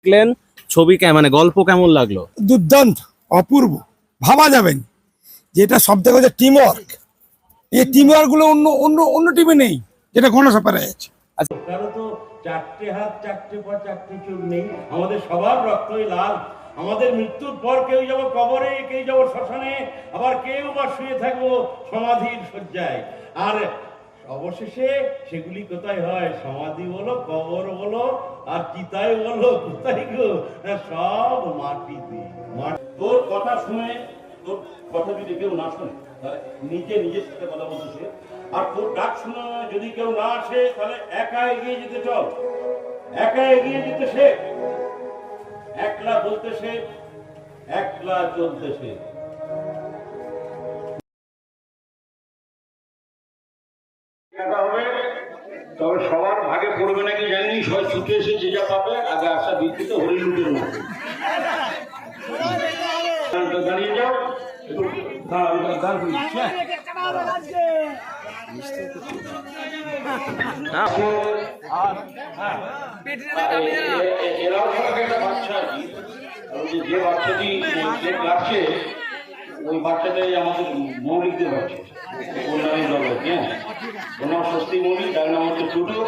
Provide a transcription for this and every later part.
দেখলেন ছবি কে মানে গল্প কেমন লাগল? দুর্দান্ত অপূর্ব ভাবা যাবেন যেটা সব থেকে হচ্ছে টিম ওয়ার্ক এই টিম ওয়ার্কগুলো অন্য অন্য অন্য টিমে নেই যেটা গণসাপারে আছে। কারও তো চারটে হাত চারটে পা চারটে নেই। আমাদের সবার রক্তই লাল। আমাদের মৃত্যুর পর কেউ যাব কবরে কেউ যাব শ্মশানে। আবার কেউ বা শুয়ে থাকব সমাধির শয্যায়। আর অবশেষে সেগুলি কোথায় হয়? সমাধি বলো কবর বলো আর চিতায় বলো কোথায় গো? হ্যাঁ, সব মাটিতে। মাটি তোর কথা শুনে তোর কথা যদি কেউ না শোনে নিজে নিজের সাথে কথা বলতে সে আর তোর ডাক শুনে যদি কেউ না আসে তাহলে একা এগিয়ে যেতে চল। একা এগিয়ে যেতে সে একলা বলতে সে একলা চলতে সে আসা বিক্রিত মতো। দাঁড়িয়ে যাও। দাঁড়াও। এ- এ- এরাও সব একটা বাচ্চা। আর কি। ওই যে- বাচ্চাটি যে ওই বাচ্চাটাই আমাদের মৌলিকদের বাচ্চা। কল্যাণী দল হ্যাঁ? ওর নাম স্বস্তি মৌলিক তার নাম হচ্ছে টুটু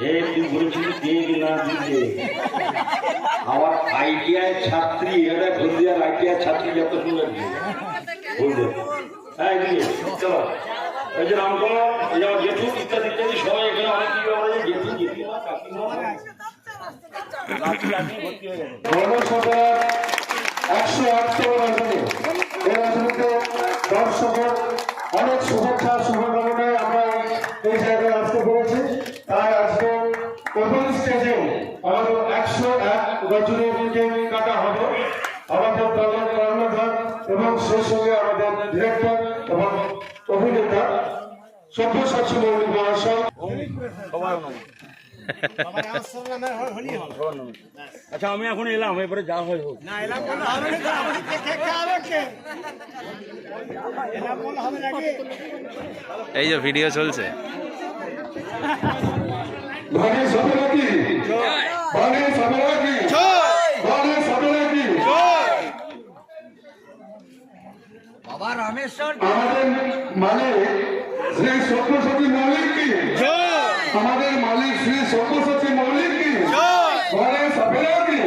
হে তুই বলেছিলি না দিতে আমার আইটিআই ছাত্রী এটা হলদিয়ার আইটিআই ছাত্রী যত সুন্দর বুঝলে হ্যাঁ চলো। ওই যে রামকলা এই আমার জেঠু ইত্যাদি ইত্যাদি সবাই এখানে অনেক কিছু আমরা যে জেঠু কাকিমা। এক কাটা হবে। আমাদের দলের কর্ণধার এবং সেই সঙ্গে আমাদের ডিরেক্টর এবং অভিনেতা সব্যসাচী মৌলিক মহাশয়। আচ্ছা আমি এখন এলাম এবারে যা হয় হোক। এই যে ভিডিও চলছে। ভাগে সবে নাকি ভাগে সবে নাকি ভাগে সবে নাকি আমাদের মালিক শ্রী সব্যসাচী মৌলিক কি? আমাদের মালিক শ্রী সব্যসাচী মৌলিক কি? ঘরে ঘরে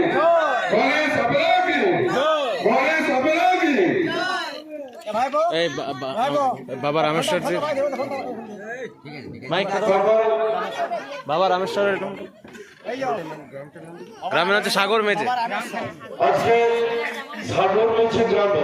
ঘরে এই বাবা রামেশ্বর জি মাইক বাবা। রামেশ্বর গ্রামের হচ্ছে সাগর মেজে আজকে সাগর গ্রামে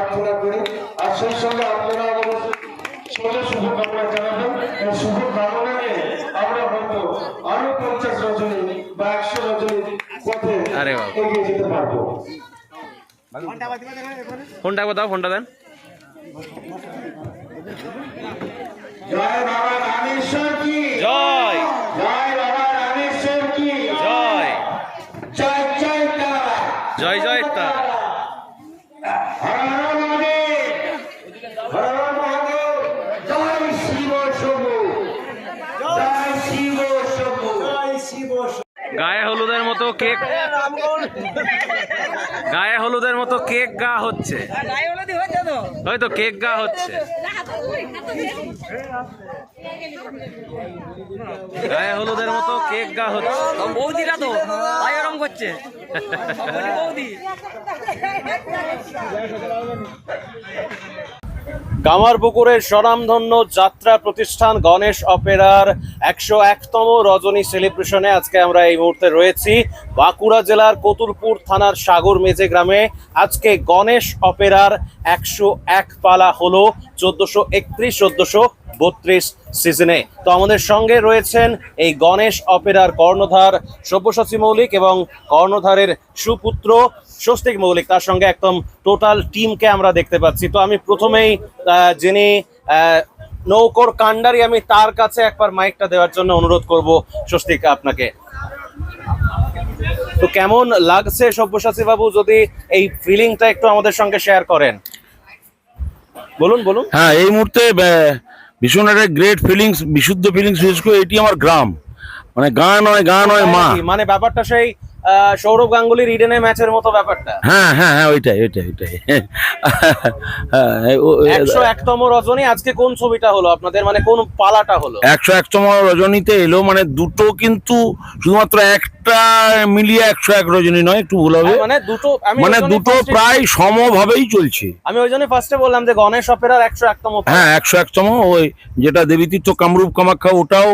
প্রার্থনা করি। আর সেই সঙ্গে আপনারা আমাদের সঙ্গে শুভকামনা জানাবেন। এই শুভকামনা নিয়ে আমরা হয়তো আরও পঞ্চাশ রজনী বা একশো রজনী পথে এগিয়ে যেতে পারব। ফোনটা দাও ফোনটা দেন। জয় বাবা রামেশ্বর কি জয় জয় বাবা রামেশ্বর কি জয় জয় জয় তারা জয় জয় তার হর হর মহাদেব হর হর মহাদেব জয় শিব শম্ভু জয় শিব শম্ভু গায়ে হলুদের মতো কেক। গায়ে হলুদের মতো কেক গা হচ্ছে। হয়তো কেক গা হচ্ছে। গায়ে হলুদের মতো কেক গা হচ্ছে। বৌদিরা তো কামারপুকুরের স্বনামধন্য যাত্রা প্রতিষ্ঠান গণেশ অপেরার একশো একতম রজনী সেলিব্রেশনে আজকে আমরা এই মুহূর্তে রয়েছি। বাঁকুড়া জেলার কতুলপুর থানার সাগর মেজে গ্রামে আজকে গণেশ অপেরার একশো এক পালা হলো চোদ্দশো একত্রিশ, চোদ্দশো বত্রিশ সিজনে। তো আমাদের সঙ্গে রয়েছেন এই গণেশ অপেরার কর্ণধার সব্যসাচী মৌলিক এবং কর্ণধারের সুপুত্র স্বস্তিক মৌলিক তার সঙ্গে একদম টোটাল টিমকে আমরা দেখতে পাচ্ছি। তো আমি প্রথমেই যিনি নৌকর কান্ডারি আমি তার কাছে একবার মাইকটা দেওয়ার জন্য অনুরোধ করব স্বস্তিক আপনাকে। তো কেমন লাগছে সব্যসাচী বাবু যদি এই ফিলিংটা একটু আমাদের সঙ্গে শেয়ার করেন? বলুন বলুন। হ্যাঁ এই মুহূর্তে ভীষণ একটা গ্রেট ফিলিংস বিশুদ্ধ ফিলিংস বিশেষ করে এটি আমার গ্রাম। মানে গান নয় গান নয় মা। মানে ব্যাপারটা সেই সৌরভ গাঙ্গুলির ইডেনে ম্যাচের মতো ব্যাপারটা। হ্যাঁ হ্যাঁ হ্যাঁ ওইটাই ওইটাই ওইটাই। হ্যাঁ, ও- একশো একতম রজনী আজকে কোন ছবিটা হলো? আপনাদের মানে কোন পালাটা হলো? একশো একতম রজনীতে এলো মানে দুটো কিন্তু শুধুমাত্র একটা মিলিয়ে একশো এক রজনী নয় একটু ভুল হবে। মানে দুটো মানে দুটো প্রায় সমভাবেই চলছে। আমি ওই জন্য ফার্স্টে বললাম যে গণেশ অপেরার একশো একতম হ্যাঁ একশো একতম ওই যেটা দেবীতীর্থ কামরূপ কামাখ্যা ওটাও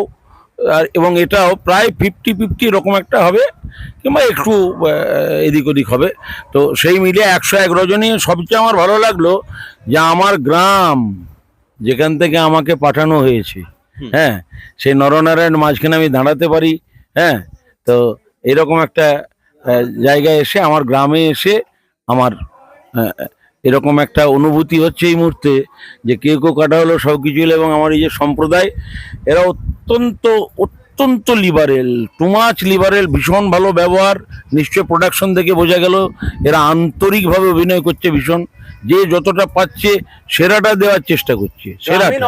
আর এবং এটাও প্রায় ফিফটি ফিফটি এরকম একটা হবে কিংবা একটু এদিক ওদিক হবে। তো সেই মিলিয়ে একশো এক রজনী। সবচেয়ে আমার ভালো লাগল যে আমার গ্রাম যেখান থেকে আমাকে পাঠানো হয়েছে হ্যাঁ সেই নরনারায়ণ মাঝখানে আমি দাঁড়াতে পারি হ্যাঁ তো এরকম একটা জায়গায় এসে আমার গ্রামে এসে আমার এরকম একটা অনুভূতি হচ্ছে এই মুহূর্তে যে কেউ কেউ কাটা হলো সব কিছু হলো এবং আমার এই যে সম্প্রদায়, এরা অত্যন্ত অত্যন্ত লিবারেল টু মাছ লিবারেল ভীষণ ভালো ব্যবহার, নিশ্চয় প্রোডাকশন থেকে বোঝা গেল, এরা আন্তরিকভাবে অভিনয় করছে ভীষণ। যে যতটা পাচ্ছে সেরাটা দেওয়ার চেষ্টা করছে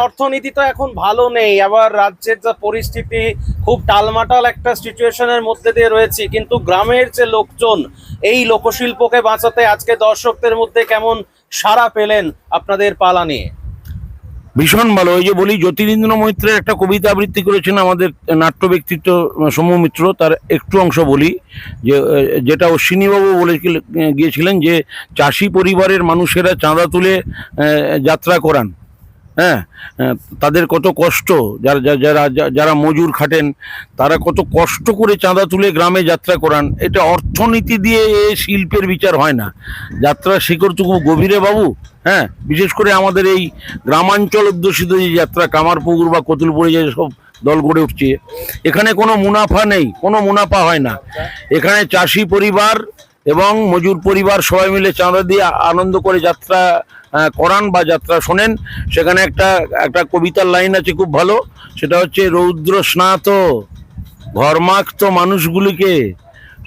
অর্থনীতি তো এখন ভালো নেই, আবার রাজ্যের যা পরিস্থিতি খুব টালমাটাল একটা সিচুয়েশনের মধ্যে দিয়ে রয়েছে, কিন্তু গ্রামের যে লোকজন, এই লোকশিল্পকে বাঁচাতে আজকে দর্শকদের মধ্যে কেমন সারা পেলেন আপনাদের পালা নিয়ে? ভীষণ ভালো। ওই যে বলি জ্যোতিরিন্দ্র মৈত্রের একটা কবিতা আবৃত্তি করেছেন আমাদের নাট্য ব্যক্তিত্ব সমু মিত্র, তার একটু অংশ বলি, যে, যেটা অশ্বিনীবাবু বলে গিয়েছিলেন যে, চাষি পরিবারের মানুষেরা চাঁদা তুলে যাত্রা করান। হ্যাঁ আহ, তাদের কত কষ্ট যারা যারা- যারা মজুর খাটেন তারা কত কষ্ট করে চাঁদা তুলে গ্রামে যাত্রা করান। এটা অর্থনীতি দিয়ে এ শিল্পের বিচার হয় না। যাত্রার শিকড়টুকু গভীরে বাবু হ্যাঁ বিশেষ করে আমাদের এই গ্রামাঞ্চল অধ্যুষিত যে যাত্রা কামারপুকুর বা কতুলপুরে যে সব দল গড়ে উঠছে এখানে কোনো মুনাফা নেই কোনো মুনাফা হয় না। এখানে চাষি পরিবার এবং মজুর পরিবার সবাই মিলে চাঁদা দিয়ে আনন্দ করে যাত্রা করান বা যাত্রা শোনেন। সেখানে একটা একটা কবিতার লাইন আছে খুব ভালো। সেটা হচ্ছে রৌদ্র স্নাত ঘর্মাক্ত মানুষগুলিকে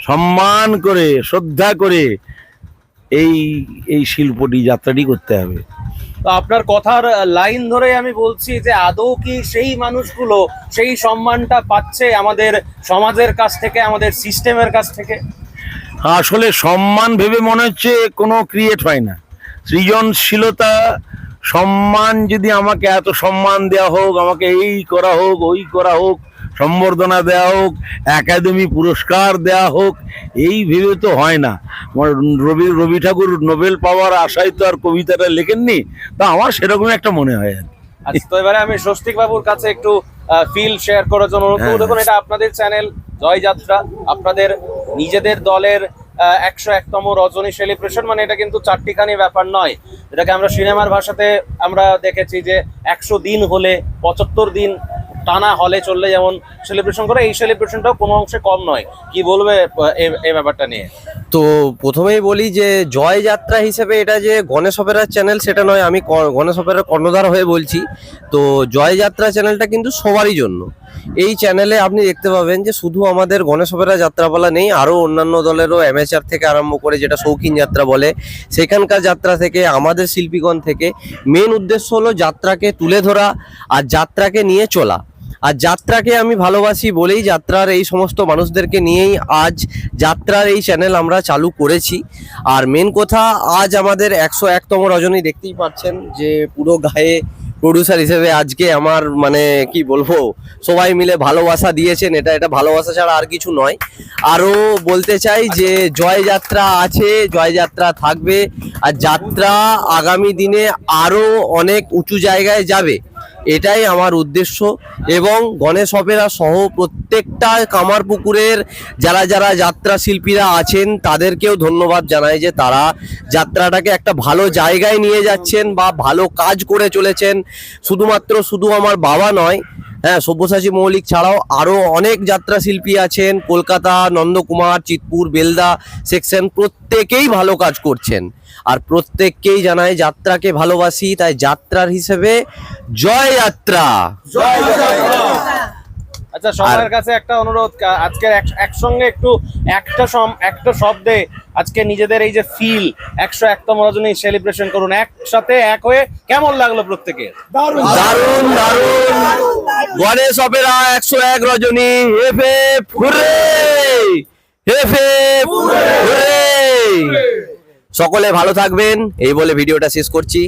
সম্মান করে শ্রদ্ধা করে এই এই শিল্পটি যাত্রাটি করতে হবে। তো আপনার কথার লাইন ধরে আমি বলছি যে আদৌ কি সেই মানুষগুলো সেই সম্মানটা পাচ্ছে আমাদের সমাজের কাছ থেকে আমাদের সিস্টেমের কাছ থেকে? আসলে সম্মান ভেবে মনে হচ্ছে কোনো ক্রিয়েট হয় না। সৃজনশীলতা সম্মান যদি আমাকে এত সম্মান দেওয়া হোক আমাকে এই করা হোক ওই করা হোক সম্বর্ধনা দেওয়া হোক একাডেমি পুরস্কার দেওয়া হোক এই ভেবে তো হয় না আমার রবি রবি ঠাকুর নোবেল পাওয়ার আশায় তো আর কবিতাটা লেখেননি তা আমার সেরকম একটা মনে হয় আর। আচ্ছা তো এবারে আমি স্বস্তিক বাবুর কাছে একটু ফিল শেয়ার করার জন্য অনুরোধ করব। হ্যাঁ। দেখুন এটা আপনাদের চ্যানেল জয়যাত্রা আপনাদের নিজেদের দলের একশো একতম রজনী সেলিব্রেশন মানে এটা কিন্তু চারটিখানি ব্যাপার নয়। এটাকে আমরা সিনেমার ভাষাতে আমরা দেখেছি যে একশো দিন হলে পঁচাত্তর দিন টানা হলে চললে যেমন সেলিব্রেশন করে, এই সেলিব্রেশনটাও কোনো অংশে কম নয়। কি বলবে এই ব্যাপারটা নিয়ে? তো প্রথমেই বলি যে, জয় যাত্রা হিসেবে এটা যে গণেশ অপেরার চ্যানেল সেটা নয়, আমি গণেশ অপেরার কর্ণধার হয়ে বলছি। তো জয় যাত্রা চ্যানেলটা কিন্তু সবারই জন্য। এই চ্যানেলে আপনি দেখতে পাবেন যে, শুধু আমাদের গণেশ অপেরা যাত্রাপালা নেই আরও অন্যান্য দলেরও অ্যামেচার থেকে আরম্ভ করে যেটা শৌখিন যাত্রা বলে, সেখানকার যাত্রা থেকে, আমাদের শিল্পীগণ থেকে মেন উদ্দেশ্য হলো যাত্রাকে তুলে ধরা আর যাত্রাকে নিয়ে চলা। আর যাত্রাকে আমি ভালোবাসি বলেই যাত্রার এই সমস্ত মানুষদেরকে নিয়েই আজ যাত্রার এই চ্যানেল আমরা চালু করেছি। আর মেন কথা, আজ আমাদের একশো একতম রজনী দেখতেই পাচ্ছেন যে পুরো গায়ে প্রডিউসার হিসেবে আজকে আমার মানে কি বলব, সবাই মিলে ভালোবাসা দিয়েছেন। এটা এটা ভালোবাসা ছাড়া আর কিছু নয়। আরও বলতে চাই যে জয়যাত্রা আছে জয়যাত্রা থাকবে। আর যাত্রা আগামী দিনে আরও অনেক উঁচু জায়গায় যাবে। এটাই আমার উদ্দেশ্য এবং গণেশ অপেরা সহ প্রত্যেকটা কামারপুকুরের যারা যারা যাত্রা শিল্পীরা আছেন তাদেরকেও ধন্যবাদ জানাই যে তারা যাত্রাটাকে একটা ভালো জায়গায় নিয়ে যাচ্ছেন বা ভালো কাজ করে চলেছেন। শুধুমাত্র শুধু আমার বাবা নয় হ্যাঁ সব্যসাচী মৌলিক ছাড়াও আরও অনেক যাত্রা শিল্পী আছেন। কলকাতা নন্দকুমার চিতপুর বেলদা সেকশন প্রত্যেকেই ভালো কাজ করছেন। আর প্রত্যেককেই জানাই যাত্রাকে ভালোবাসি তাই যাত্রার হিসেবে জয় যাত্রা। আচ্ছা সবার কাছে একটা অনুরোধ কা- আজকের এক- একসঙ্গে একটু একটা সম- একটা শব্দে আজকে নিজেদের এই যে ফিল একশো একতম রজনী সেলিব্রেশন করুন। একসাথে এক হয়ে কেমন লাগল প্রত্যেকে দারুণ। দারুণ দারুণ। গণেশ অপেরা একশো এক রজনী। হেফে ফুরে! হেফে ফুরে! সকলে ভালো থাকবেন। এই বলে ভিডিওটা শেষ করছি।